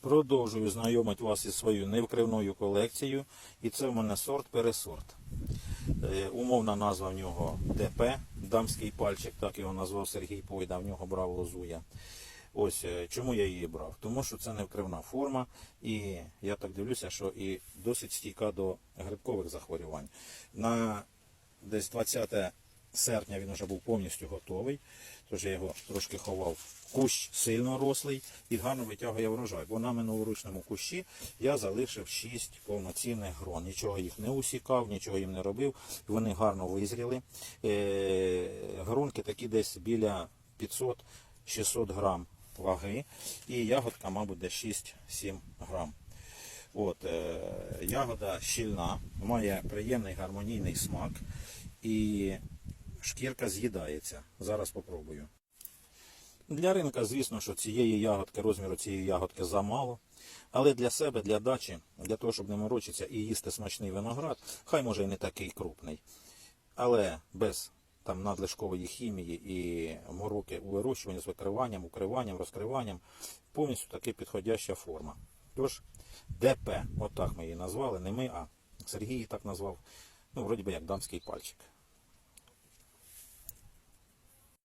Продовжую знайомити вас із своєю невкривною колекцією. І це в мене сорт пересорт. Е, умовна назва в нього ДП, дамський пальчик, так його назвав Сергій Пойда, в нього брав лозу я. Ось е, чому я її брав? Тому що це невкривна форма, і я так дивлюся, що і досить стійка до грибкових захворювань. На десь 20 серпня він вже був повністю готовий, тож я його трошки ховав. Кущ сильно рослий і гарно витягує врожай. Бо на минулоручному кущі я залишив 6 повноцінних грон. Нічого їх не усікав, нічого їм не робив. Вони гарно визріли. Е, Грунки такі десь біля 500-600 грам ваги. І ягодка, мабуть, десь 6-7 грам. От, е, ягода щільна, має приємний гармонійний смак і шкірка з'їдається. Зараз попробую. Для ринка, звісно, що цієї ягодки, розміру цієї ягодки замало. Але для себе, для дачі, для того, щоб не морочитися і їсти смачний виноград, хай може і не такий крупний. Але без там надлишкової хімії і мороки у вирощуванні з викриванням, укриванням, розкриванням, повністю таки підходяща форма. Тож, ДП, отак ми її назвали, не ми, а Сергій її так назвав. Ну, вроді би як дамський пальчик.